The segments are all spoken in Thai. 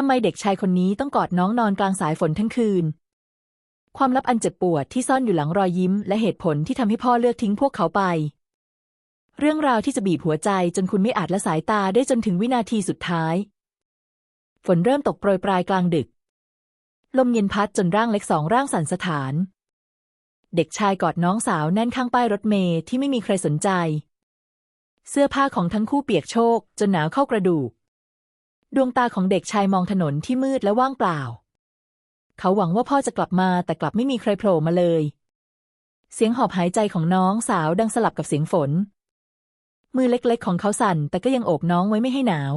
ทำไมเด็กชายคนนี้ต้องกอดน้องนอนกลางสายฝนทั้งคืน ความลับอันเจ็บปวดที่ซ่อนอยู่หลังรอยยิ้ม และเหตุผลที่ทำให้พ่อเลือกทิ้งพวกเขาไป เรื่องราวที่จะบีบหัวใจจนคุณไม่อาจละสายตาได้จนถึงวินาทีสุดท้าย ฝนเริ่มตกโปรยปลายกลางดึก ลมเย็นพัดจนร่างเล็กสองร่างสั่นสะท้าน เด็กชายกอดน้องสาวแน่นข้างป้ายรถเมล์ที่ไม่มีใครสนใจ เสื้อผ้าของทั้งคู่เปียกโชกจนหนาวเข้ากระดูก ดวงตาของเด็กชายมองถนนที่มืดและว่างเปล่า เขาหวังว่าพ่อจะกลับมาแต่กลับไม่มีใครโผล่มาเลย เสียงหอบหายใจของน้องสาวดังสลับกับเสียงฝน มือเล็กๆ ของเขาสั่น แต่ก็ยังโอบน้องไว้ไม่ให้หนาว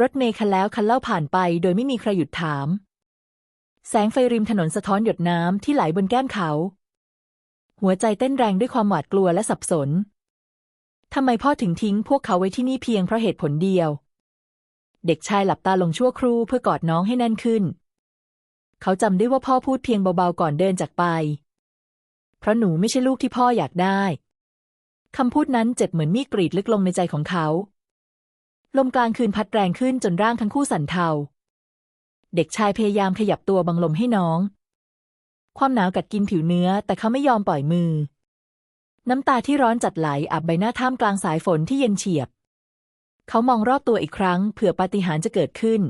รถเมล์คันแล้วคันเล่าผ่านไป โดยไม่มีใครหยุดถาม แสงไฟริมถนนสะท้อนหยดน้ำที่ไหลบนแก้มเขา หัวใจเต้นแรงด้วยความหวาดกลัวและสับสนทำไมพ่อถึงทิ้งพวกเขาไว้ที่นี่เพียงเพราะเหตุผลเดียว เด็กชายหลับตาลงชั่วครู่เพื่อกอดน้องให้แน่นขึ้น เขาจำได้ว่าพ่อพูดเพียงเบาๆก่อนเดินจากไป เพราะหนูไม่ใช่ลูกที่พ่ออยากได้คำพูดนั้นเจ็บเหมือนมีดกรีดลึกลงในใจของเขา ลมกลางคืนพัดแรงขึ้นจนร่างทั้งคู่สั่นเทา เด็กชายพยายามขยับตัวบังลมให้น้อง ความหนาวกัดกินผิวเนื้อ แต่เขาไม่ยอมปล่อยมือ น้ำตาที่ร้อนจัดไหลอาบใบหน้าท่ามกลางสายฝนที่เย็นเฉียบ เขามองรอบตัวอีกครั้ง เผื่อปาฏิหาริย์จะเกิดขึ้น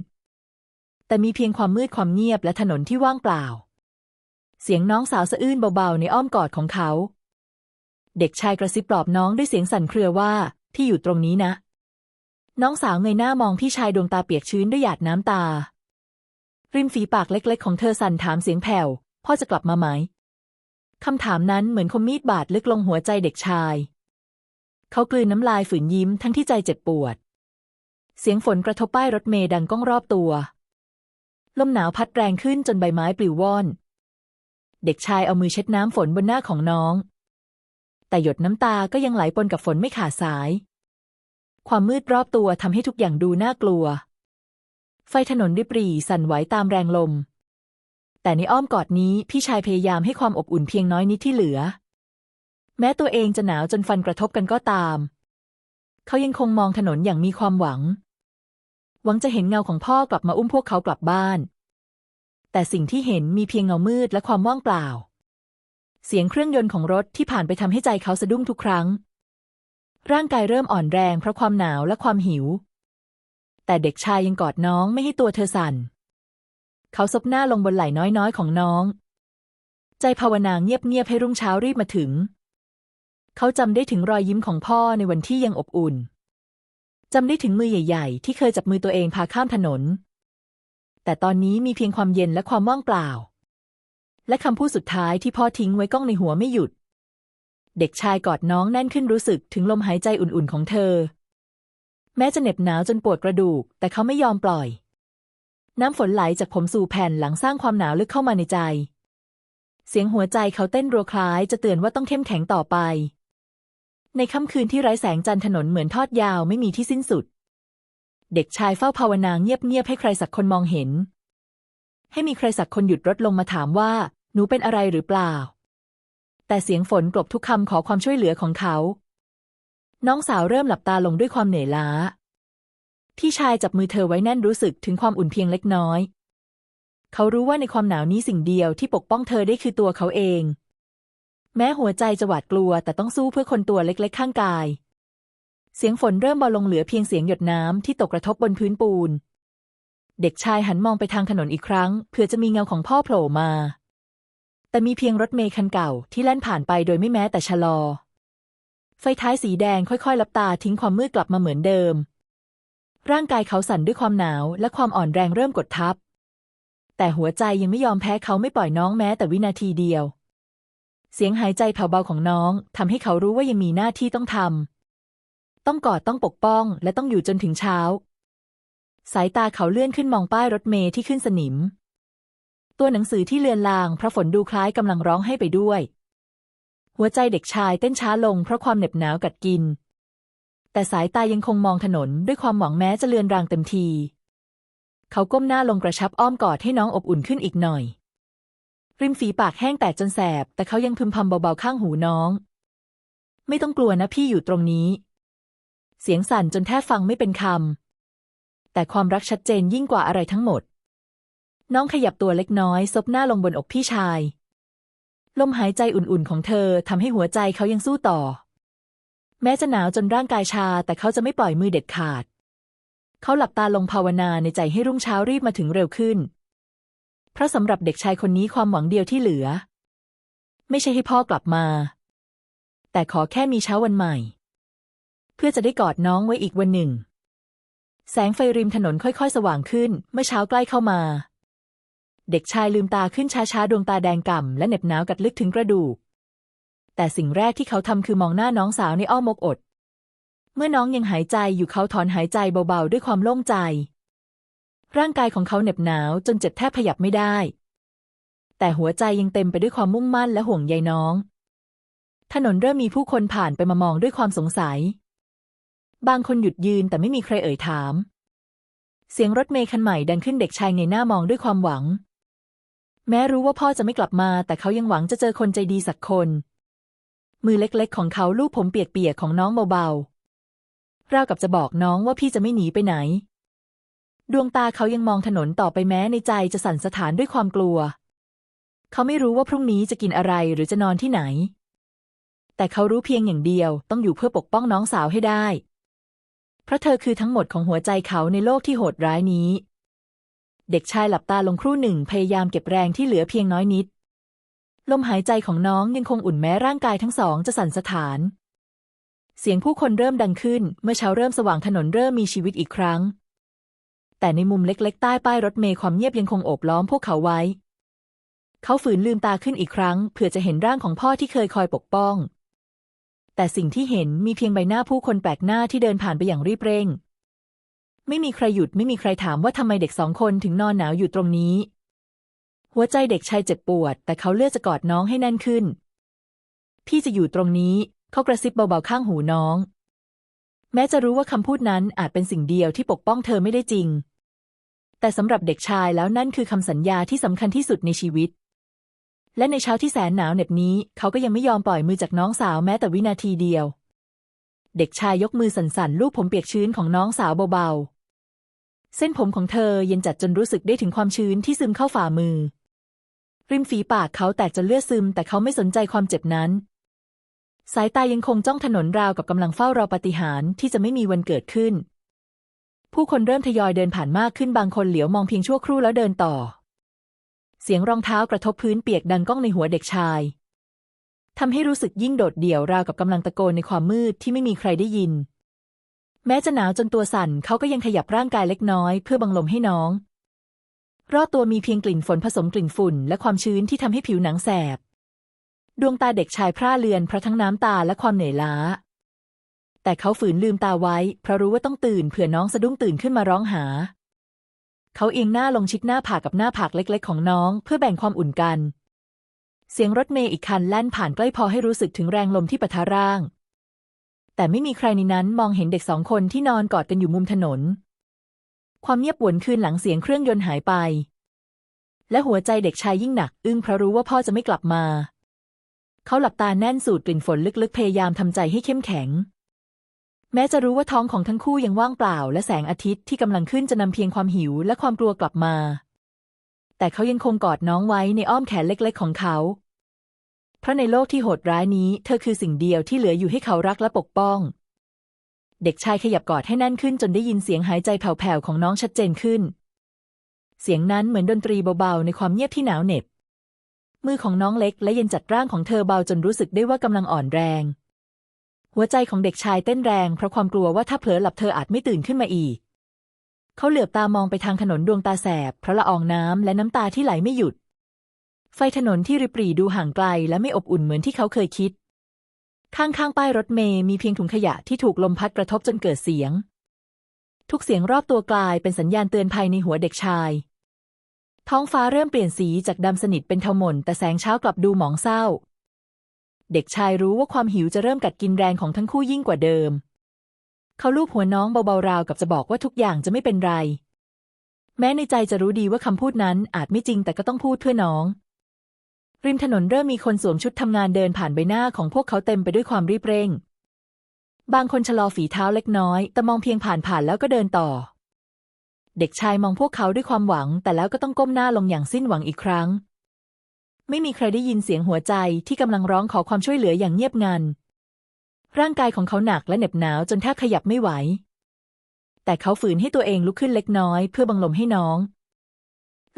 แต่มีเพียงความมืดความเงียบและถนนที่ว่างเปล่า เสียงน้องสาวสะอื้นเบาๆในอ้อมกอดของเขา เด็กชายกระซิบปลอบน้องด้วยเสียงสั่นเครือว่าที่อยู่ตรงนี้นะ น้องสาวเงยหน้ามองพี่ชายดวงตาเปียกชื้นด้วยหยาดน้ำตา ริมฝีปากเล็ก ๆ ของเธอสั่นถามเสียงแผ่ว พ่อจะกลับมาไหมคำถามนั้นเหมือนคมมีดบาดลึกลงหัวใจเด็กชาย เขากลืนน้ำลายฝืนยิ้มทั้งที่ใจเจ็บปวด เสียงฝนกระทบป้ายรถเมล์ดังก้องรอบตัว ลมหนาวพัดแรงขึ้นจนใบไม้ปลิวว่อน เด็กชายเอามือเช็ดน้ำฝนบนหน้าของน้อง แต่หยดน้ำตาก็ยังไหลปนกับฝนไม่ขาดสาย ความมืดรอบตัวทำให้ทุกอย่างดูน่ากลัว ไฟถนนริบหรี่สั่นไหวตามแรงลม แต่ในอ้อมกอดนี้พี่ชายพยายามให้ความอบอุ่นเพียงน้อยนิดที่เหลือ แม้ตัวเองจะหนาวจนฟันกระทบกันก็ตาม เขายังคงมองถนนอย่างมีความหวัง หวังจะเห็นเงาของพ่อกลับมาอุ้มพวกเขากลับบ้าน แต่สิ่งที่เห็นมีเพียงเงามืดและความว่างเปล่า เสียงเครื่องยนต์ของรถที่ผ่านไปทำให้ใจเขาสะดุ้งทุกครั้ง ร่างกายเริ่มอ่อนแรงเพราะความหนาวและความหิว แต่เด็กชายยังกอดน้องไม่ให้ตัวเธอสั่น เขาซบหน้าลงบนไหล่น้อยๆของน้อง ใจภาวนาเงียบๆให้รุ่งเช้ารีบมาถึง เขาจำได้ถึงรอยยิ้มของพ่อในวันที่ยังอบอุ่น จำได้ถึงมือใหญ่ๆ ที่เคยจับมือตัวเองพาข้ามถนน แต่ตอนนี้มีเพียงความเย็นและความว่างเปล่า และคำพูดสุดท้ายที่พ่อทิ้งไว้ก้องในหัวไม่หยุด เด็กชายกอดน้องแน่นขึ้นรู้สึกถึงลมหายใจอุ่นๆของเธอ แม้จะเหน็บหนาวจนปวดกระดูก แต่เขาไม่ยอมปล่อย น้ำฝนไหลจากผมสู่แผ่นหลังสร้างความหนาวลึกเข้ามาในใจ เสียงหัวใจเขาเต้นรัวคล้ายจะเตือนว่าต้องเข้มแข็งต่อไป ในค่ำคืนที่ไร้แสงจันทร์ถนนเหมือนทอดยาวไม่มีที่สิ้นสุด เด็กชายเฝ้าภาวนาเงียบๆให้ใครสักคนมองเห็น ให้มีใครสักคนหยุดรถลงมาถามว่า หนูเป็นอะไรหรือเปล่า แต่เสียงฝนกลบทุกคำขอความช่วยเหลือของเขา น้องสาวเริ่มหลับตาลงด้วยความเหนื่อยล้า พี่ชายจับมือเธอไว้แน่นรู้สึกถึงความอุ่นเพียงเล็กน้อย เขารู้ว่าในความหนาวนี้สิ่งเดียวที่ปกป้องเธอได้คือตัวเขาเอง แม้หัวใจจะหวาดกลัวแต่ต้องสู้เพื่อคนตัวเล็กๆข้างกาย เสียงฝนเริ่มเบาลงเหลือเพียงเสียงหยดน้ำที่ตกกระทบบนพื้นปูน เด็กชายหันมองไปทางถนนอีกครั้งเพื่อจะมีเงาของพ่อโผล่มา แต่มีเพียงรถเมล์คันเก่าที่แล่นผ่านไปโดยไม่แม้แต่ชะลอ ไฟท้ายสีแดงค่อยๆลับตาทิ้งความมืดกลับมาเหมือนเดิม ร่างกายเขาสั่นด้วยความหนาวและความอ่อนแรงเริ่มกดทับ แต่หัวใจยังไม่ยอมแพ้เขาไม่ปล่อยน้องแม้แต่วินาทีเดียว เสียงหายใจแผ่วเบาของน้องทำให้เขารู้ว่ายังมีหน้าที่ต้องทำ ต้องกอดต้องปกป้องและต้องอยู่จนถึงเช้า สายตาเขาเลื่อนขึ้นมองป้ายรถเมล์ที่ขึ้นสนิม ตัวหนังสือที่เลือนลางเพราะฝนดูคล้ายกำลังร้องให้ไปด้วย หัวใจเด็กชายเต้นช้าลงเพราะความเหน็บหนาวกัดกิน แต่สายตายังคงมองถนนด้วยความหวังแม้จะเลือนรางเต็มที เขาก้มหน้าลงกระชับอ้อมกอดให้น้องอบอุ่นขึ้นอีกหน่อย ริมฝีปากแห้งแตกจนแสบ แต่เขายังพึมพำเบาๆข้างหูน้อง ไม่ต้องกลัวนะพี่อยู่ตรงนี้ เสียงสั่นจนแทบฟังไม่เป็นคำ แต่ความรักชัดเจนยิ่งกว่าอะไรทั้งหมด น้องขยับตัวเล็กน้อยซบหน้าลงบนอกพี่ชาย ลมหายใจอุ่นๆของเธอทำให้หัวใจเขายังสู้ต่อ แม้จะหนาวจนร่างกายชา แต่เขาจะไม่ปล่อยมือเด็ดขาด เขาหลับตาลงภาวนาในใจให้รุ่งเช้ารีบมาถึงเร็วขึ้น เพราะสำหรับเด็กชายคนนี้ความหวังเดียวที่เหลือ ไม่ใช่ให้พ่อกลับมา แต่ขอแค่มีเช้าวันใหม่ เพื่อจะได้กอดน้องไว้อีกวันหนึ่ง แสงไฟริมถนนค่อยๆ สว่างขึ้น เมื่อเช้าใกล้เข้ามา เด็กชายลืมตาขึ้นช้าๆ ดวงตาแดงก่ำและเหน็บหนาวกัดลึกถึงกระดูก แต่สิ่งแรกที่เขาทำคือมองหน้าน้องสาวในอ้อมอกอดเมื่อน้องยังหายใจอยู่เขาถอนหายใจเบาๆ ด้วยความโล่งใจ ร่างกายของเขาเหน็บหนาวจนเจ็บแทบขยับไม่ได้ แต่หัวใจยังเต็มไปด้วยความมุ่งมั่นและห่วงใยน้อง ถนนเริ่มมีผู้คนผ่านไปมามองด้วยความสงสัย บางคนหยุดยืนแต่ไม่มีใครเอ่ยถาม เสียงรถเมล์คันใหม่ดังขึ้นเด็กชายเงยหน้ามองด้วยความหวัง แม้รู้ว่าพ่อจะไม่กลับมา แต่เขายังหวังจะเจอคนใจดีสักคน มือเล็กๆ ของเขาลูบผมเปียกๆของน้องเบาๆราวกับจะบอกน้องว่าพี่จะไม่หนีไปไหน ดวงตาเขายังมองถนนต่อไปแม้ในใจจะสั่นสะท้านด้วยความกลัว เขาไม่รู้ว่าพรุ่งนี้จะกินอะไรหรือจะนอนที่ไหน แต่เขารู้เพียงอย่างเดียวต้องอยู่เพื่อปกป้องน้องสาวให้ได้ เพราะเธอคือทั้งหมดของหัวใจเขาในโลกที่โหดร้ายนี้ เด็กชายหลับตาลงครู่หนึ่งพยายามเก็บแรงที่เหลือเพียงน้อยนิด ลมหายใจของน้องยังคงอุ่นแม้ร่างกายทั้งสองจะสั่นสะท้าน เสียงผู้คนเริ่มดังขึ้น เมื่อเช้าเริ่มสว่างถนนเริ่มมีชีวิตอีกครั้ง แต่ในมุมเล็กๆ ใต้ป้ายรถเมล์ความเงียบยังคงโอบล้อมพวกเขาไว้ เขาฝืนลืมตาขึ้นอีกครั้ง เพื่อจะเห็นร่างของพ่อที่เคยคอยปกป้อง แต่สิ่งที่เห็นมีเพียงใบหน้าผู้คนแปลกหน้าที่เดินผ่านไปอย่างรีบเร่ง ไม่มีใครหยุดไม่มีใครถามว่าทำไมเด็กสองคนถึงนอนหนาวอยู่ตรงนี้ หัวใจเด็กชายเจ็บปวด แต่เขาเลือกจะกอดน้องให้แน่นขึ้น พี่จะอยู่ตรงนี้ เขากระซิบเบาๆข้างหูน้องแม้จะรู้ว่าคำพูดนั้นอาจเป็นสิ่งเดียวที่ปกป้องเธอไม่ได้จริง แต่สำหรับเด็กชายแล้วนั่นคือคำสัญญาที่สำคัญที่สุดในชีวิต และในเช้าที่แสนหนาวเหน็บนี้ เขาก็ยังไม่ยอมปล่อยมือจากน้องสาวแม้แต่วินาทีเดียว เด็กชายยกมือสั่นๆลูบผมเปียกชื้นของน้องสาวเบาๆ เส้นผมของเธอเย็นจัดจนรู้สึกได้ถึงความชื้นที่ซึมเข้าฝ่ามือ ริมฝีปากเขาแตกจนเลือดซึม แต่เขาไม่สนใจความเจ็บนั้น สายตายังคงจ้องถนนราวกับกำลังเฝ้ารอปาฏิหาริ์ที่จะไม่มีวันเกิดขึ้น ผู้คนเริ่มทยอยเดินผ่านมากขึ้นบางคนเหลียวมองเพียงชั่วครู่แล้วเดินต่อ เสียงรองเท้ากระทบพื้นเปียกดังก้องในหัวเด็กชายทำให้รู้สึกยิ่งโดดเดี่ยวราวกับกำลังตะโกนในความมืดที่ไม่มีใครได้ยิน แม้จะหนาวจนตัวสั่นเขาก็ยังขยับร่างกายเล็กน้อย เพื่อบังลมให้น้อง รอบตัวมีเพียงกลิ่นฝนผสมกลิ่นฝุ่น และความชื้นที่ทำให้ผิวหนังแสบ ดวงตาเด็กชายพร่าเลือนเพราะทั้งน้ำตาและความเหนื่อยล้า แต่เขาฝืนลืมตาไว้ เพราะรู้ว่าต้องตื่นเผื่อน้องสะดุ้งตื่นขึ้นมาร้องหา เขาเอียงหน้าลงชิดหน้าผากกับหน้าผากเล็กๆ ของน้อง เพื่อแบ่งความอุ่นกัน เสียงรถเมย์อีกคันแล่นผ่านใกล้พอให้รู้สึกถึงแรงลมที่ปะทะร่าง แต่ไม่มีใครในนั้นมองเห็นเด็กสองคนที่นอนกอดกันอยู่มุมถนน ความเงียบหวนคืนหลังเสียงเครื่องยนต์หายไป และหัวใจเด็กชายยิ่งหนัก อึ้งเพราะรู้ว่าพ่อจะไม่กลับมา เขาหลับตาแน่นสูดกลิ่นฝนลึกๆพยายามทำใจให้เข้มแข็ง แม้จะรู้ว่าท้องของทั้งคู่ยังว่างเปล่า และแสงอาทิตย์ที่กำลังขึ้นจะนำเพียงความหิวและความกลัวกลับมา แต่เขายังคงกอดน้องไว้ในอ้อมแขนเล็กๆของเขา เพราะในโลกที่โหดร้ายนี้ เธอคือสิ่งเดียวที่เหลืออยู่ให้เขารักและปกป้อง เด็กชายขยับกอดให้แน่นขึ้นจนได้ยินเสียงหายใจแผ่วๆของน้องชัดเจนขึ้น เสียงนั้นเหมือนดนตรีเบาๆในความเงียบที่หนาวเหน็บ มือของน้องเล็กและเย็นจัดร่างของเธอเบาจนรู้สึกได้ว่ากำลังอ่อนแรง หัวใจของเด็กชายเต้นแรงเพราะความกลัวว่าถ้าเผลอหลับเธออาจไม่ตื่นขึ้นมาอีก เขาเหลือบตามองไปทางถนนดวงตาแสบ เพราะละอองน้ำและน้ำตาที่ไหลไม่หยุด ไฟถนนที่ริบหรี่ดูห่างไกลและไม่อบอุ่นเหมือนที่เขาเคยคิด ข้างๆป้ายรถเมย์มีเพียงถุงขยะที่ถูกลมพัดกระทบจนเกิดเสียง ทุกเสียงรอบตัวกลายเป็นสัญญาณเตือนภัยในหัวเด็กชาย ท้องฟ้าเริ่มเปลี่ยนสีจากดำสนิทเป็นเทาหม่นแต่แสงเช้ากลับดูหมองเศร้า เด็กชายรู้ว่าความหิวจะเริ่มกัดกินแรงของทั้งคู่ยิ่งกว่าเดิม เขาลูบหัวน้องเบาๆราวกับจะบอกว่าทุกอย่างจะไม่เป็นไร แม้ในใจจะรู้ดีว่าคำพูดนั้นอาจไม่จริงแต่ก็ต้องพูดเพื่อน้อง ริมถนนเริ่มมีคนสวมชุดทำงานเดินผ่านใบหน้าของพวกเขาเต็มไปด้วยความรีบเร่ง บางคนชะลอฝีเท้าเล็กน้อย แต่มองเพียงผ่านๆแล้วก็เดินต่อ เด็กชายมองพวกเขาด้วยความหวัง แต่แล้วก็ต้องก้มหน้าลงอย่างสิ้นหวังอีกครั้ง ไม่มีใครได้ยินเสียงหัวใจที่กำลังร้องขอความช่วยเหลืออย่างเงียบงัน ร่างกายของเขาหนักและเหน็บหนาวจนแทบขยับไม่ไหว แต่เขาฝืนให้ตัวเองลุกขึ้นเล็กน้อยเพื่อบังลมให้น้อง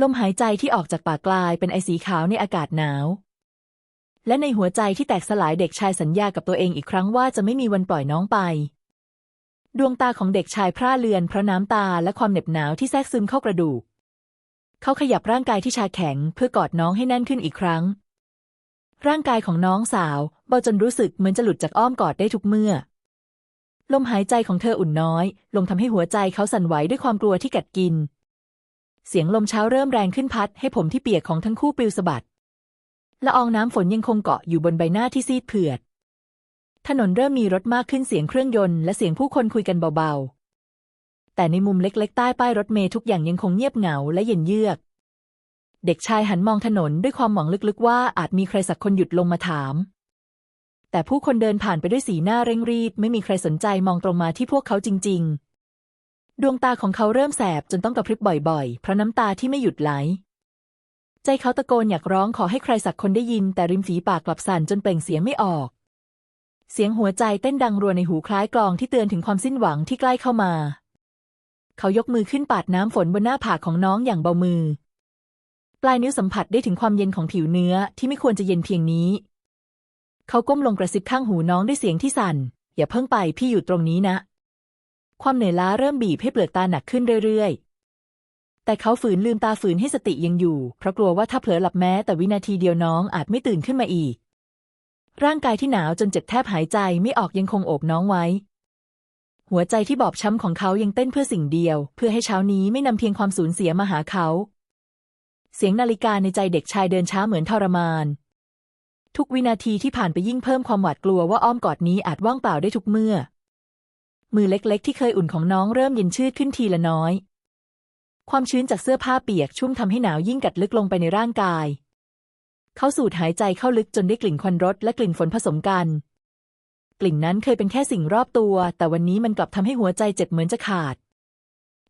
ลมหายใจที่ออกจากปากกลายเป็นไอสีขาวในอากาศหนาว และในหัวใจที่แตกสลายเด็กชายสัญญากับตัวเองอีกครั้งว่าจะไม่มีวันปล่อยน้องไป ดวงตาของเด็กชายพร่าเลือนเพราะน้ำตาและความเหน็บหนาวที่แทรกซึมเข้ากระดูก เขาขยับร่างกายที่ชาแข็งเพื่อกอดน้องให้แน่นขึ้นอีกครั้ง ร่างกายของน้องสาวเบาจนรู้สึกเหมือนจะหลุดจากอ้อมกอดได้ทุกเมื่อ ลมหายใจของเธออุ่นน้อยลงทำให้หัวใจเขาสั่นไหวด้วยความกลัวที่กัดกิน เสียงลมเช้าเริ่มแรงขึ้นพัดให้ผมที่เปียกของทั้งคู่ปลิวสะบัดละอองน้ำฝนยังคงเกาะอยู่บนใบหน้าที่ซีดเผือด ถนนเริ่มมีรถมากขึ้นเสียงเครื่องยนต์และเสียงผู้คนคุยกันเบาๆ แต่ในมุมเล็กๆ ใต้ป้ายรถเมล์ทุกอย่างยังคงเงียบเหงาและเย็นเยือก เด็กชายหันมองถนนด้วยความหวังลึกๆ ว่าอาจมีใครสักคนหยุดลงมาถาม แต่ผู้คนเดินผ่านไปด้วยสีหน้าเร่งรีบ ไม่มีใครสนใจมองตรงมาที่พวกเขาจริง ๆ ดวงตาของเขาเริ่มแสบจนต้องกระพริบบ่อยๆ เพราะน้ำตาที่ไม่หยุดไหล ใจเขาตะโกนอยากร้องขอให้ใครสักคนได้ยิน แต่ริมฝีปากกลับสั่นจนเปล่งเสียงไม่ออก เสียงหัวใจเต้นดังรัวในหูคล้ายกลองที่เตือนถึงความสิ้นหวังที่ใกล้เข้ามา เขายกมือขึ้นปาดน้ำฝนบนหน้าผากของน้องอย่างเบามือ ปลายนิ้วสัมผัสได้ถึงความเย็นของผิวเนื้อที่ไม่ควรจะเย็นเพียงนี้ เขาก้มลงกระซิบข้างหูน้องด้วยเสียงที่สั่น อย่าเพิ่งไปพี่อยู่ตรงนี้นะ ความเหนื่อยล้าเริ่มบีบให้เปลือกตาหนักขึ้นเรื่อยๆ แต่เขาฝืนลืมตาฝืนให้สติยังอยู่ เพราะกลัวว่าถ้าเผลอหลับแม้แต่วินาทีเดียวน้องอาจไม่ตื่นขึ้นมาอีก ร่างกายที่หนาวจนเจ็บแทบหายใจไม่ออกยังคงโอบน้องไว้ หัวใจที่บอบช้ำของเขายังเต้นเพื่อสิ่งเดียว เพื่อให้เช้านี้ไม่นำเพียงความสูญเสียมาหาเขา เสียงนาฬิกาในใจเด็กชายเดินช้าเหมือนทรมาน ทุกวินาทีที่ผ่านไปยิ่งเพิ่มความหวาดกลัวว่าอ้อมกอดนี้อาจว่างเปล่าได้ทุกเมื่อ มือเล็กๆ ที่เคยอุ่นของน้องเริ่มเย็นชืดขึ้นทีละน้อย ความชื้นจากเสื้อผ้าเปียกชุ่มทำให้หนาวยิ่งกัดลึกลงไปในร่างกาย เขาสูดหายใจเข้าลึกจนได้กลิ่นควันรถและกลิ่นฝนผสมกัน กลิ่นนั้นเคยเป็นแค่สิ่งรอบตัว แต่วันนี้มันกลับทำให้หัวใจเจ็บเหมือนจะขาด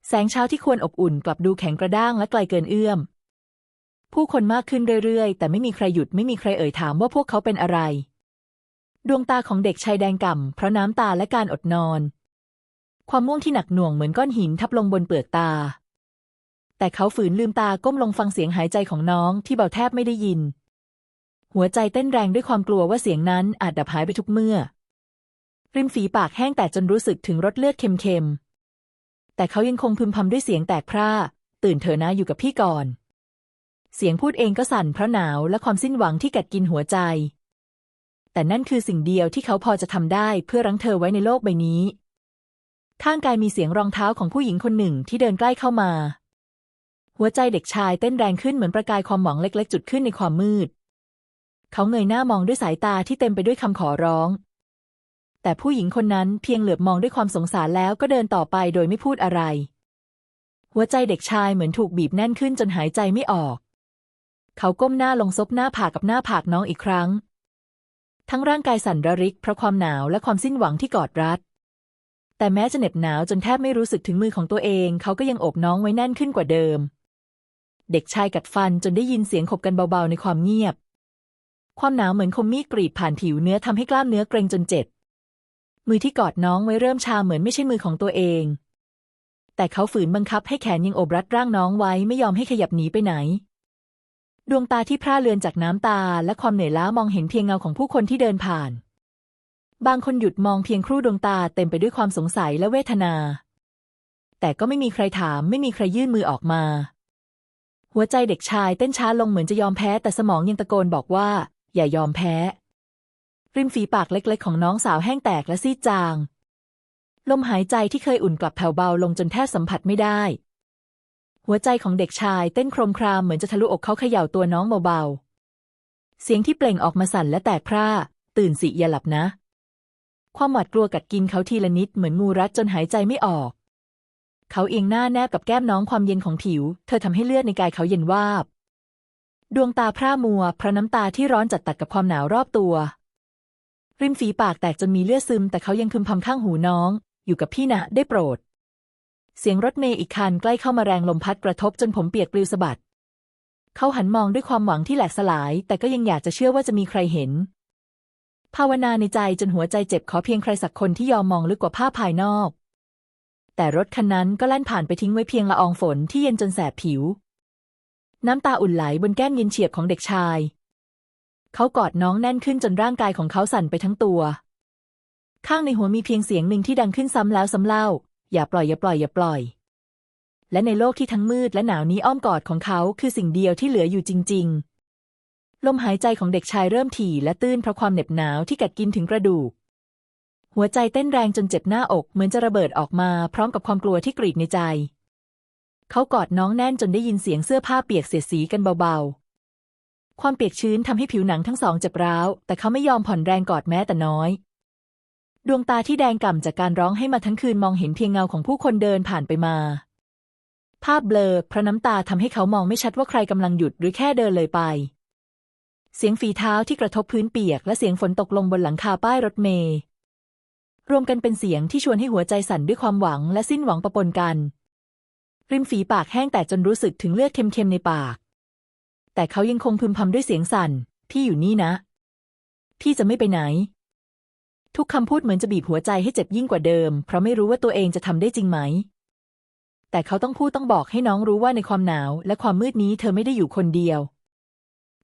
แสงเช้าที่ควรอบอุ่นกลับดูแข็งกระด้างและไกลเกินเอื้อม ผู้คนมากขึ้นเรื่อยๆ แต่ไม่มีใครหยุดไม่มีใครเอ่ยถามว่าพวกเขาเป็นอะไร ดวงตาของเด็กชายแดงก่ำเพราะน้ำตาและการอดนอน ความม่วงที่หนักหน่วงเหมือนก้อนหินทับลงบนเปลือกตา แต่เขาฝืนลืมตาก้มลงฟังเสียงหายใจของน้องที่เบาแทบไม่ได้ยินหัวใจเต้นแรงด้วยความกลัวว่าเสียงนั้นอาจดับหายไปทุกเมื่อ ริมฝีปากแห้งแต่จนรู้สึกถึงรสเลือดเค็มๆ แต่เขายังคงพึมพำด้วยเสียงแตกพร่า ตื่นเถอะนะอยู่กับพี่ก่อน เสียงพูดเองก็สั่นเพราะหนาวและความสิ้นหวังที่กัดกินหัวใจ แต่นั่นคือสิ่งเดียวที่เขาพอจะทำได้เพื่อรั้งเธอไว้ในโลกใบนี้ ข้างกายมีเสียงรองเท้าของผู้หญิงคนหนึ่งที่เดินใกล้เข้ามา หัวใจเด็กชายเต้นแรงขึ้นเหมือนประกายความหวังเล็ก ๆ จุดขึ้นในความมืด เขาเงยหน้ามองด้วยสายตาที่เต็มไปด้วยคำขอร้อง แต่ผู้หญิงคนนั้นเพียงเหลือบมองด้วยความสงสารแล้วก็เดินต่อไปโดยไม่พูดอะไร หัวใจเด็กชายเหมือนถูกบีบแน่นขึ้นจนหายใจไม่ออก เขาก้มหน้าลงซบหน้าผากกับหน้าผากน้องอีกครั้ง ทั้งร่างกายสั่นระริกเพราะความหนาวและความสิ้นหวังที่กอดรัด แต่แม้จะเหน็บหนาวจนแทบไม่รู้สึกถึงมือของตัวเอง เขาก็ยังโอบน้องไว้แน่นขึ้นกว่าเดิม เด็กชายกัดฟันจนได้ยินเสียงขบกันเบาๆในความเงียบ ความหนาวเหมือนคมมีดกรีดผ่านผิวเนื้อทำให้กล้ามเนื้อเกร็งจนเจ็บ มือที่กอดน้องไว้เริ่มชาเหมือนไม่ใช่มือของตัวเอง แต่เขาฝืนบังคับให้แขนยังโอบรัดร่างน้องไว้ไม่ยอมให้ขยับหนีไปไหน ดวงตาที่พร่าเลือนจากน้ำตาและความเหนื่อยล้ามองเห็นเพียงเงาของผู้คนที่เดินผ่าน บางคนหยุดมองเพียงครู่ดวงตาเต็มไปด้วยความสงสัยและเวทนา แต่ก็ไม่มีใครถามไม่มีใครยื่นมือออกมา หัวใจเด็กชายเต้นช้าลงเหมือนจะยอมแพ้แต่สมองยังตะโกนบอกว่า อย่ายอมแพ้ ริมฝีปากเล็กๆ ของน้องสาวแห้งแตกและซีดจาง ลมหายใจที่เคยอุ่นกลับแผ่วเบาลงจนแทบสัมผัสไม่ได้ หัวใจของเด็กชายเต้นโครมครามเหมือนจะทะลุอกเขาเขย่าตัวน้องเบาๆ เสียงที่เปล่งออกมาสั่นและแตกพร่า ตื่นสิอย่าหลับนะ ความหวาดกลัวกัดกินเขาทีละนิดเหมือนงูรัดจนหายใจไม่ออก เขาเอียงหน้าแนบกับแก้มน้องความเย็นของผิว เธอทำให้เลือดในกายเขาเย็นวาบ ดวงตาพร่ามัวเพราะน้ำตาที่ร้อนจัดตัดกับความหนาวรอบตัว ริมฝีปากแตกจนมีเลือดซึม แต่เขายังพึมพำข้างหูน้อง อยู่กับพี่นะได้โปรด เสียงรถเมย์อีกคันใกล้เข้ามาแรงลมพัดกระทบจนผมเปียกปลิวสะบัด เขาหันมองด้วยความหวังที่แหลกสลาย แต่ก็ยังอยากจะเชื่อว่าจะมีใครเห็น ภาวนาในใจจนหัวใจเจ็บขอเพียงใครสักคนที่ยอมมองลึกกว่าภาภายนอก แต่รถคันนั้นก็แล่นผ่านไปทิ้งไว้เพียงละอองฝนที่เย็นจนแสบผิว น้ำตาอุ่นไหลบนแก้มเย็นเฉียบของเด็กชาย เขากอดน้องแน่นขึ้นจนร่างกายของเขาสั่นไปทั้งตัว ข้างในหัวมีเพียงเสียงหนึ่งที่ดังขึ้นซ้ำแล้วซ้ำเล่า อย่าปล่อยอย่าปล่อยอย่าปล่อย และในโลกที่ทั้งมืดและหนาวนี้อ้อมกอดของเขาคือสิ่งเดียวที่เหลืออยู่จริง ๆ ลมหายใจของเด็กชายเริ่มถี่และตื้นเพราะความเหน็บหนาวที่กัดกินถึงกระดูก หัวใจเต้นแรงจนเจ็บหน้าอกเหมือนจะระเบิดออกมาพร้อมกับความกลัวที่กรีดในใจ เขากอดน้องแน่นจนได้ยินเสียงเสื้อผ้าเปียกเสียดสีกันเบาๆ ความเปียกชื้นทำให้ผิวหนังทั้งสองเจ็บร้าว แต่เขาไม่ยอมผ่อนแรงกอดแม้แต่น้อย ดวงตาที่แดงก่ำจากการร้องให้มาทั้งคืนมองเห็นเพียงเงาของผู้คนเดินผ่านไปมา ภาพเบลอเพราะน้ำตาทำให้เขามองไม่ชัดว่าใครกำลังหยุดหรือแค่เดินเลยไป เสียงฝีเท้าที่กระทบพื้นเปียก และเสียงฝนตกลงบนหลังคาป้ายรถเมล์รวมกันเป็นเสียงที่ชวนให้หัวใจสั่นด้วยความหวังและสิ้นหวังปะปนกัน ริมฝีปากแห้งแต่จนรู้สึกถึงเลือดเค็มๆในปาก แต่เขายังคงพึมพำด้วยเสียงสั่น พี่อยู่นี่นะ พี่จะไม่ไปไหน ทุกคำพูดเหมือนจะบีบหัวใจให้เจ็บยิ่งกว่าเดิม เพราะไม่รู้ว่าตัวเองจะทำได้จริงไหม แต่เขาต้องพูดต้องบอกให้น้องรู้ว่าในความหนาว และความมืดนี้เธอไม่ได้อยู่คนเดียว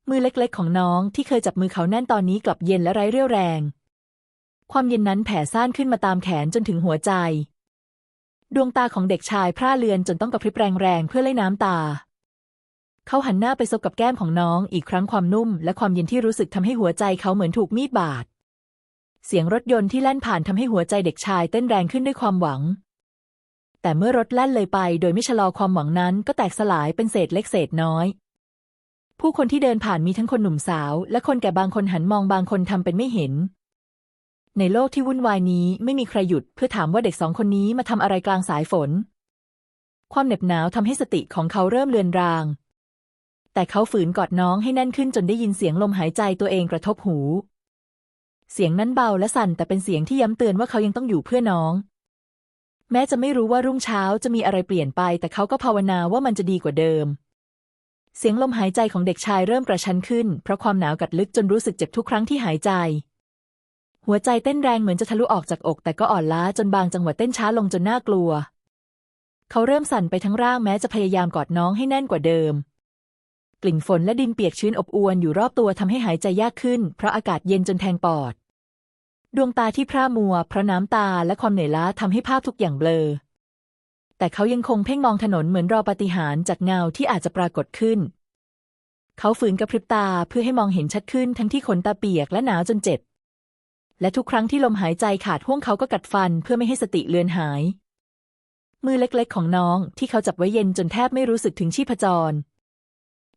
มือเล็กๆ ของน้องที่เคยจับมือเขาแน่นตอนนี้กลับเย็นและไร้เรี่ยวแรง ความเย็นนั้นแผ่ซ่านขึ้นมาตามแขนจนถึงหัวใจ ดวงตาของเด็กชายพร่าเลือนจนต้องกระพริบแรงๆเพื่อไล่น้ำตา เขาหันหน้าไปซบกับแก้มของน้องอีกครั้งความนุ่ม และความเย็นที่รู้สึกทำให้หัวใจเขาเหมือนถูกมีดบาด เสียงรถยนต์ที่แล่นผ่านทำให้หัวใจเด็กชายเต้นแรงขึ้นด้วยความหวัง แต่เมื่อรถแล่นเลยไปโดยไม่ชะลอความหวังนั้นก็แตกสลายเป็นเศษเล็กเศษน้อย ผู้คนที่เดินผ่านมีทั้งคนหนุ่มสาว และคนแก่บางคนหันมองบางคนทำเป็นไม่เห็น ในโลกที่วุ่นวายนี้ไม่มีใครหยุดเพื่อถามว่าเด็กสองคนนี้มาทำอะไรกลางสายฝน ความเหน็บหนาวทำให้สติของเขาเริ่มเลือนราง แต่เขาฝืนกอดน้องให้แน่นขึ้นจนได้ยินเสียงลมหายใจตัวเองกระทบหู เสียงนั้นเบาและสั่นแต่เป็นเสียงที่ย้ำเตือนว่าเขายังต้องอยู่เพื่อน้อง แม้จะไม่รู้ว่ารุ่งเช้าจะมีอะไรเปลี่ยนไป แต่เขาก็ภาวนาว่ามันจะดีกว่าเดิม เสียงลมหายใจของเด็กชายเริ่มกระชั้นขึ้น เพราะความหนาวกัดลึกจนรู้สึกเจ็บทุกครั้งที่หายใจ หัวใจเต้นแรงเหมือนจะทะลุออกจากอก แต่ก็อ่อนล้าจนบางจังหวะเต้นช้าลงจนน่ากลัว เขาเริ่มสั่นไปทั้งร่างแม้จะพยายามกอดน้องให้แน่นกว่าเดิม กลิ่นฝนและดินเปียกชื้นอบอวนอยู่รอบตัวทำให้หายใจยากขึ้น เพราะอากาศเย็นจนแทงปอด ดวงตาที่พร่ามัว เพราะน้ำตาและความเหนื่อยล้าทำให้ภาพทุกอย่างเบลอ แต่เขายังคงเพ่งมองถนนเหมือนรอปฏิหารจากเงาที่อาจจะปรากฏขึ้น เขาฝืนกระพริบตาเพื่อให้มองเห็นชัดขึ้นทั้งที่ขนตาเปียกและหนาวจนเจ็บ และทุกครั้งที่ลมหายใจขาดห่วงเขาก็กัดฟันเพื่อไม่ให้สติเลือนหาย มือเล็กๆ ของน้องที่เขาจับไว้เย็นจนแทบไม่รู้สึกถึงชีพจร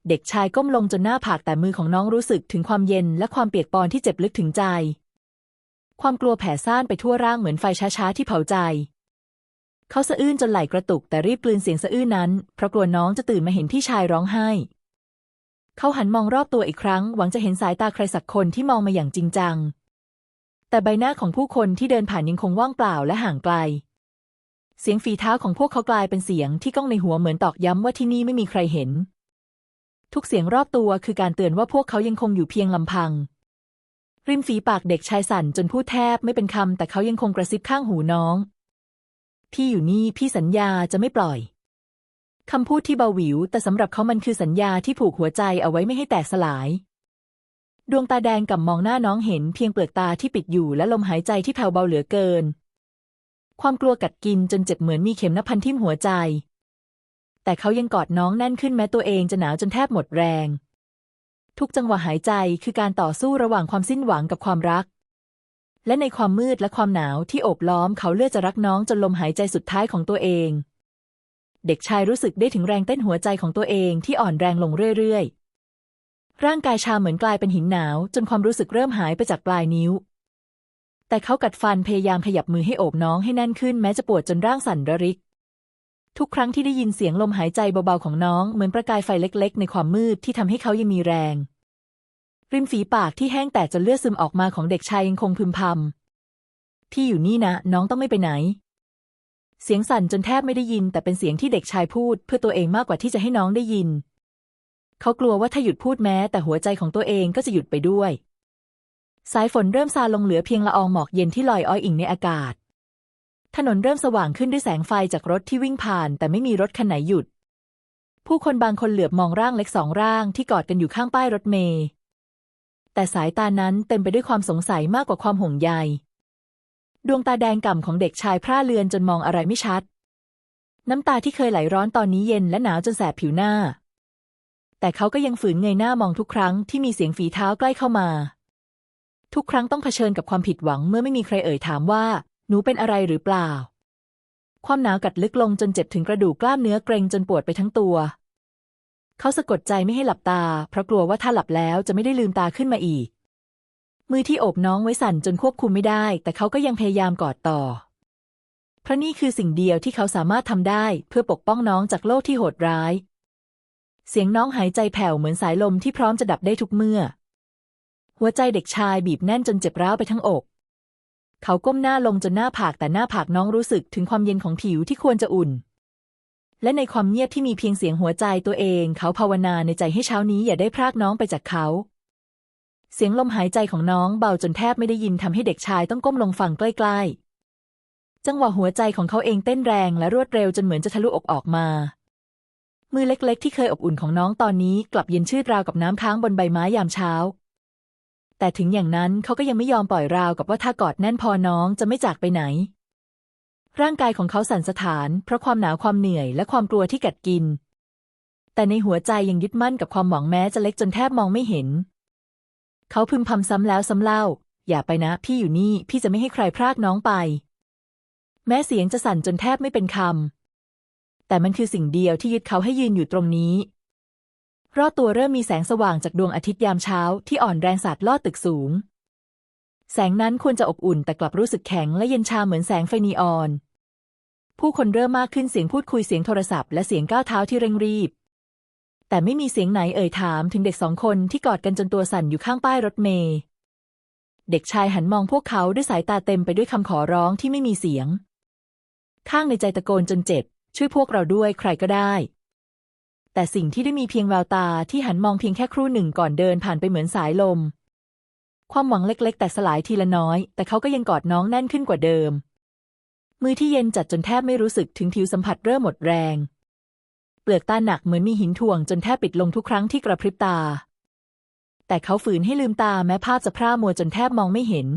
เด็กชายก้มลงจนหน้าผากแต่มือของน้องรู้สึกถึงความเย็นและความเปียกปอนที่เจ็บลึกถึงใจ ความกลัวแผ่ซ่านไปทั่วร่างเหมือนไฟช้าๆที่เผาใจ เขาสะอื้นจนไหล่กระตุกแต่รีบกลืนเสียงสะอื้นนั้น เพราะกลัวน้องจะตื่นมาเห็นพี่ชายร้องไห้ เขาหันมองรอบตัวอีกครั้ง หวังจะเห็นสายตาใครสักคนที่มองมาอย่างจริงจัง แต่ใบหน้าของผู้คนที่เดินผ่านยังคงว่างเปล่าและห่างไกลเสียงฝีเท้าของพวกเขากลายเป็นเสียงที่ก้องในหัวเหมือนตอกย้ำว่าที่นี่ไม่มีใครเห็น ทุกเสียงรอบตัวคือการเตือนว่าพวกเขายังคงอยู่เพียงลำพัง ริมฝีปากเด็กชายสั่นจนพูดแทบไม่เป็นคำแต่เขายังคงกระซิบข้างหูน้อง พี่อยู่นี่พี่สัญญาจะไม่ปล่อยคำพูดที่เบาหวิว แต่สำหรับเขามันคือสัญญาที่ผูกหัวใจเอาไว้ไม่ให้แตกสลาย ดวงตาแดงกับมองหน้าน้องเห็นเพียงเปลือกตาที่ปิดอยู่และลมหายใจที่แผ่วเบาเหลือเกิน ความกลัวกัดกินจนเจ็บเหมือนมีเข็มนับพันทิ่มหัวใจ แต่เขายังกอดน้องแน่นขึ้นแม้ตัวเองจะหนาวจนแทบหมดแรง ทุกจังหวะหายใจคือการต่อสู้ระหว่างความสิ้นหวังกับความรัก และในความมืดและความหนาวที่โอบล้อมเขาเลือกจะรักน้องจนลมหายใจสุดท้ายของตัวเอง เด็กชายรู้สึกได้ถึงแรงเต้นหัวใจของตัวเองที่อ่อนแรงลงเรื่อยๆ ร่างกายชาเหมือนกลายเป็นหินหนาว จนความรู้สึกเริ่มหายไปจากปลายนิ้ว แต่เขากัดฟันพยายามขยับมือให้โอบน้องให้แน่นขึ้นแม้จะปวดจนร่างสั่นระริก ทุกครั้งที่ได้ยินเสียงลมหายใจเบาๆของน้องเหมือนประกายไฟเล็ก ๆ ในความมืดที่ทำให้เขายังมีแรง ริมฝีปากที่แห้งแตกจนเลือดซึมออกมาของเด็กชายยังคงพึมพำพี่อยู่นี่นะ น้องต้องไม่ไปไหน เสียงสั่นจนแทบไม่ได้ยิน แต่เป็นเสียงที่เด็กชายพูด เพื่อตัวเองมากกว่าที่จะให้น้องได้ยิน เขากลัวว่าถ้าหยุดพูดแม้ แต่หัวใจของตัวเองก็จะหยุดไปด้วย สายฝนเริ่มซาลงเหลือเพียงละอองหมอกเย็นที่ลอยอ้อยอิงในอากาศ ถนนเริ่มสว่างขึ้นด้วยแสงไฟจากรถที่วิ่งผ่าน แต่ไม่มีรถคันไหนหยุด ผู้คนบางคนเหลือบมองร่างเล็กสองร่างที่กอดกันอยู่ข้างป้ายรถเมล์แต่สายตานั้นเต็มไปด้วยความสงสัยมากกว่าความห่วงใย ดวงตาแดงก่ำของเด็กชายพร่าเลือนจนมองอะไรไม่ชัด น้ำตาที่เคยไหลร้อนตอนนี้เย็นและหนาวจนแสบผิวหน้า แต่เขาก็ยังฝืนเงยหน้ามองทุกครั้งที่มีเสียงฝีเท้าใกล้เข้ามา ทุกครั้งต้องเผชิญกับความผิดหวังเมื่อไม่มีใครเอ่ยถามว่า หนูเป็นอะไรหรือเปล่า ความหนาวกัดลึกลงจนเจ็บถึงกระดูกกล้ามเนื้อเกร็งจนปวดไปทั้งตัว เขาสะกดใจไม่ให้หลับตา เพราะกลัวว่าถ้าหลับแล้วจะไม่ได้ลืมตาขึ้นมาอีก มือที่โอบน้องไว้สั่นจนควบคุมไม่ได้ แต่เขาก็ยังพยายามกอดต่อ เพราะนี่คือสิ่งเดียวที่เขาสามารถทำได้เพื่อปกป้องน้องจากโลกที่โหดร้าย เสียงน้องหายใจแผ่วเหมือนสายลมที่พร้อมจะดับได้ทุกเมื่อ หัวใจเด็กชายบีบแน่นจนเจ็บร้าวไปทั้งอก เขาก้มหน้าลงจนหน้าผากแต่หน้าผากน้องรู้สึกถึงความเย็นของผิวที่ควรจะอุ่น และในความเงียบที่มีเพียงเสียงหัวใจตัวเอง เขาภาวนาในใจให้เช้านี้อย่าได้พรากน้องไปจากเขา เสียงลมหายใจของน้องเบาจนแทบไม่ได้ยินทำให้เด็กชายต้องก้มลงฟังใกล้ๆ จังหวะหัวใจของเขาเองเต้นแรงและรวดเร็วจนเหมือนจะทะลุอกออกมา มือเล็กๆ ที่เคยอบอุ่นของน้องตอนนี้กลับเย็นชืดราวกับน้ำค้างบนใบไม้ยามเช้า แต่ถึงอย่างนั้นเขาก็ยังไม่ยอมปล่อยราวกับว่าถ้ากอดแน่นพอน้องจะไม่จากไปไหน ร่างกายของเขาสั่นสะท้าน เพราะความหนาวความเหนื่อยและความกลัวที่กัดกิน แต่ในหัวใจยังยึดมั่นกับความหวังแม้จะเล็กจนแทบมองไม่เห็น เขาพึมพำซ้ำแล้วซ้ำเล่า อย่าไปนะ พี่อยู่นี่พี่จะไม่ให้ใครพรากน้องไป แม้เสียงจะสั่นจนแทบไม่เป็นคำแต่มันคือสิ่งเดียวที่ยึดเขาให้ยืนอยู่ตรงนี้ รอบตัวเริ่มมีแสงสว่างจากดวงอาทิตย์ยามเช้าที่อ่อนแรงสาดลอดตึกสูง แสงนั้นควรจะอบอุ่นแต่กลับรู้สึกแข็งและเย็นชาเหมือนแสงไฟนีออน ผู้คนเริ่มมากขึ้นเสียงพูดคุยเสียงโทรศัพท์และเสียงก้าวเท้าที่เร่งรีบ แต่ไม่มีเสียงไหนเอ่ยถามถึงเด็กสองคนที่กอดกันจนตัวสั่นอยู่ข้างป้ายรถเมล์เด็กชายหันมองพวกเขาด้วยสายตาเต็มไปด้วยคำขอร้องที่ไม่มีเสียง ข้างในใจตะโกนจนเจ็บ ช่วยพวกเราด้วยใครก็ได้ แต่สิ่งที่ได้มีเพียงแววตาที่หันมองเพียงแค่ครู่หนึ่งก่อนเดินผ่านไปเหมือนสายลม ความหวังเล็ก ๆ แต่สลายทีละน้อย แต่เขาก็ยังกอดน้องแน่นขึ้นกว่าเดิม มือที่เย็นจัดจนแทบไม่รู้สึกถึงผิวสัมผัสเริ่มหมดแรง เปลือกตาหนักเหมือนมีหินถ่วงจนแทบปิดลงทุกครั้งที่กระพริบตา แต่เขาฝืนให้ลืมตาแม้ภาพจะพร่ามัวจนแทบมองไม่เห็น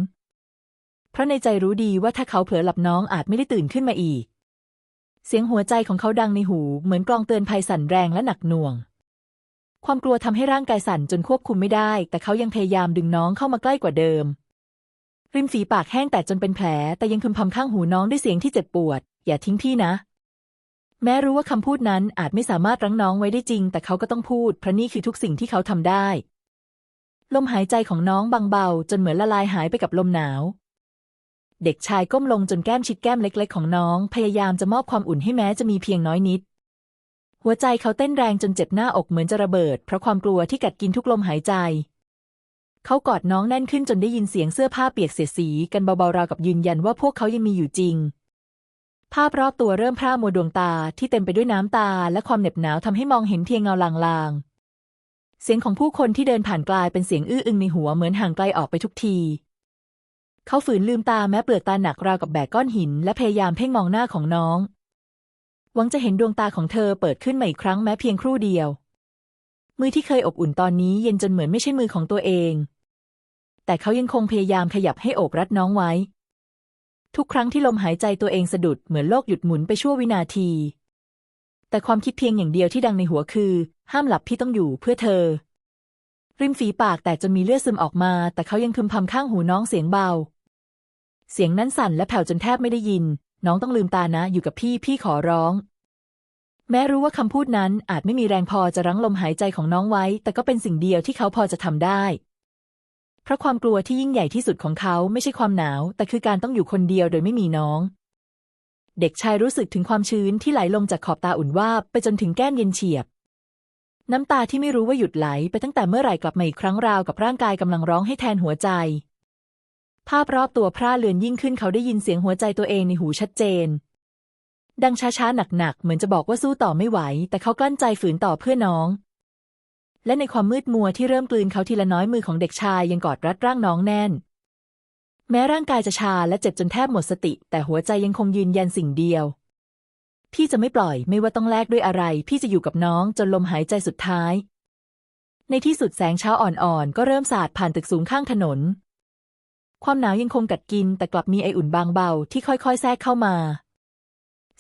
เพราะในใจรู้ดีว่าถ้าเขาเผลอหลับน้องอาจไม่ได้ตื่นขึ้นมาอีก เสียงหัวใจของเขาดังในหู เหมือนกลองเตือนภัยสั่นแรงและหนักหน่วง ความกลัวทำให้ร่างกายสั่นจนควบคุมไม่ได้ แต่เขายังพยายามดึงน้องเข้ามาใกล้กว่าเดิม ริมฝีปากแห้งแต่จนเป็นแผล แต่ยังพึมพำข้างหูน้องด้วยเสียงที่เจ็บปวด อย่าทิ้งพี่นะ แม้รู้ว่าคำพูดนั้นอาจไม่สามารถรั้งน้องไว้ได้จริง แต่เขาก็ต้องพูดเพราะนี่คือทุกสิ่งที่เขาทำได้ ลมหายใจของน้องบางเบาจนเหมือนละลายหายไปกับลมหนาว เด็กชายก้มลงจนแก้มชิดแก้มเล็กๆ ของน้อง พยายามจะมอบความอุ่นให้แม้จะมีเพียงน้อยนิด หัวใจเขาเต้นแรงจนเจ็บหน้าอกเหมือนจะระเบิด เพราะความกลัวที่กัดกินทุกลมหายใจ เขากอดน้องแน่นขึ้นจนได้ยินเสียงเสื้อผ้าเปียกเสียสีกันเบาๆราวกับยืนยันว่าพวกเขายังมีอยู่จริง ภาพรอบตัวเริ่มพร่ามัวดวงตาที่เต็มไปด้วยน้ำตา และความเหน็บหนาวทำให้มองเห็นเพียงเงาลางๆเสียงของผู้คนที่เดินผ่านกลายเป็นเสียงอื้ออึงในหัวเหมือนห่างไกลออกไปทุกที เขาฝืนลืมตาแม้เปลือกตาหนักราวกับแบกก้อนหิน และพยายามเพ่งมองหน้าของน้อง หวังจะเห็นดวงตาของเธอเปิดขึ้นมาอีกครั้งแม้เพียงครู่เดียว มือที่เคยอบอุ่นตอนนี้เย็นจนเหมือนไม่ใช่มือของตัวเอง แต่เขายังคงพยายามขยับให้โอบรัดน้องไว้ ทุกครั้งที่ลมหายใจตัวเองสะดุดเหมือนโลกหยุดหมุนไปชั่ววินาที แต่ความคิดเพียงอย่างเดียวที่ดังในหัวคือ ห้ามหลับพี่ต้องอยู่เพื่อเธอริมฝีปากแต่จนมีเลือดซึมออกมา แต่เขายังพึมพำข้างหูน้องเสียงเบา เสียงนั้นสั่นและแผ่วจนแทบไม่ได้ยิน น้องต้องลืมตานะ อยู่กับพี่พี่ขอร้อง แม้รู้ว่าคำพูดนั้นอาจไม่มีแรงพอจะรั้งลมหายใจของน้องไว้ แต่ก็เป็นสิ่งเดียวที่เขาพอจะทำได้ เพราะความกลัวที่ยิ่งใหญ่ที่สุดของเขาไม่ใช่ความหนาว แต่คือการต้องอยู่คนเดียวโดยไม่มีน้อง เด็กชายรู้สึกถึงความชื้นที่ไหลลงจากขอบตาอุ่นวาบไปจนถึงแก้มเย็นเฉียบน้ำตาที่ไม่รู้ว่าหยุดไหลไปตั้งแต่เมื่อไหร่กลับมาอีกครั้งราวกับร่างกายกำลังร้องให้แทนหัวใจ ภาพรอบตัวพร่าเลือนยิ่งขึ้นเขาได้ยินเสียงหัวใจตัวเองในหูชัดเจน ดังช้าๆหนักๆ เหมือนจะบอกว่าสู้ต่อไม่ไหว แต่เขากลั้นใจฝืนต่อเพื่อน้อง และในความมืดมัวที่เริ่มกลืนเขาทีละน้อยมือของเด็กชายยังกอดรัดร่างน้องแน่น แม้ร่างกายจะชาและเจ็บจนแทบหมดสติ แต่หัวใจยังคงยืนยันสิ่งเดียว พี่จะไม่ปล่อยไม่ว่าต้องแลกด้วยอะไร พี่จะอยู่กับน้องจนลมหายใจสุดท้าย ในที่สุดแสงเช้าอ่อนๆก็เริ่มสาดผ่านตึกสูงข้างถนน ความหนาวยังคงกัดกิน แต่กลับมีไออุ่นบางเบาที่ค่อยๆ แทรกเข้ามา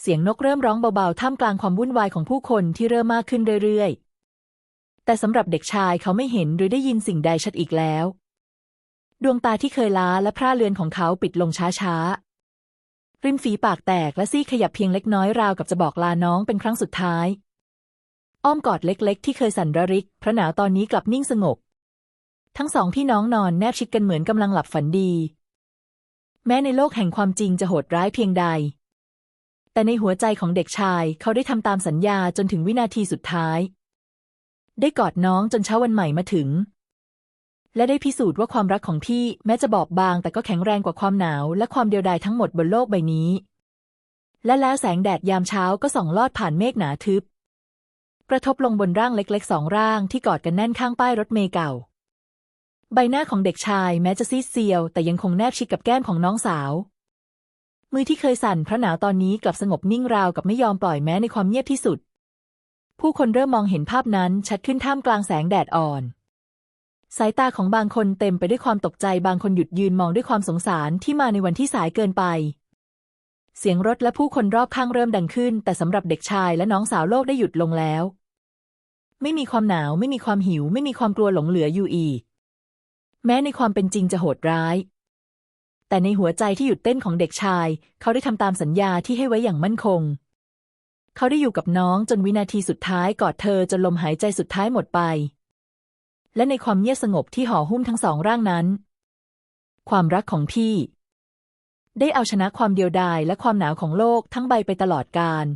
เสียงนกเริ่มร้องเบาๆ ท่ามกลางความวุ่นวายของผู้คนที่เริ่มมากขึ้นเรื่อยๆ แต่สำหรับเด็กชายเขาไม่เห็นหรือได้ยินสิ่งใดชัดอีกแล้ว ดวงตาที่เคยล้าและพร่าเลือนของเขาปิดลงช้าๆ ริมฝีปากแตกและซี่ขยับเพียงเล็กน้อยราวกับจะบอกลาน้องเป็นครั้งสุดท้าย อ้อมกอดเล็กๆ ที่เคยสั่นระริก พระหนาวตอนนี้กลับนิ่งสงบ ทั้งสองพี่น้องนอนแนบชิดกันเหมือนกำลังหลับฝันดี แม้ในโลกแห่งความจริงจะโหดร้ายเพียงใด แต่ในหัวใจของเด็กชายเขาได้ทำตามสัญญาจนถึงวินาทีสุดท้าย ได้กอดน้องจนเช้าวันใหม่มาถึง และได้พิสูจน์ว่าความรักของพี่แม้จะบอบบาง แต่ก็แข็งแรงกว่าความหนาว และความเดียวดายทั้งหมดบนโลกใบนี้ และแล้วแสงแดดยามเช้าก็ส่องลอดผ่านเมฆหนาทึบ กระทบลงบนร่างเล็กๆสองร่างที่กอดกันแน่นข้างป้ายรถเมล์เก่า ใบหน้าของเด็กชายแม้จะซีดเซียว แต่ยังคงแนบชิดกับแก้มของน้องสาว มือที่เคยสั่นเพราะหนาวตอนนี้กลับสงบนิ่งราวกับไม่ยอมปล่อยแม้ในความเงียบที่สุด ผู้คนเริ่มมองเห็นภาพนั้นชัดขึ้นท่ามกลางแสงแดดอ่อน สายตาของบางคนเต็มไปด้วยความตกใจบางคนหยุดยืนมองด้วยความสงสารที่มาในวันที่สายเกินไป เสียงรถและผู้คนรอบข้างเริ่มดังขึ้น แต่สำหรับเด็กชายและน้องสาวโลกได้หยุดลงแล้ว ไม่มีความหนาวไม่มีความหิว ไม่มีความกลัวหลงเหลืออยู่อีก แม้ในความเป็นจริงจะโหดร้าย แต่ในหัวใจที่หยุดเต้นของเด็กชาย เขาได้ทำตามสัญญาที่ให้ไว้อย่างมั่นคง เขาได้อยู่กับน้องจนวินาทีสุดท้ายกอดเธอจนลมหายใจสุดท้ายหมดไป และในความเงียบสงบที่ห่อหุ้มทั้งสองร่างนั้น ความรักของพี่ ได้เอาชนะความเดียวดายและความหนาวของโลกทั้งใบไปตลอดกาล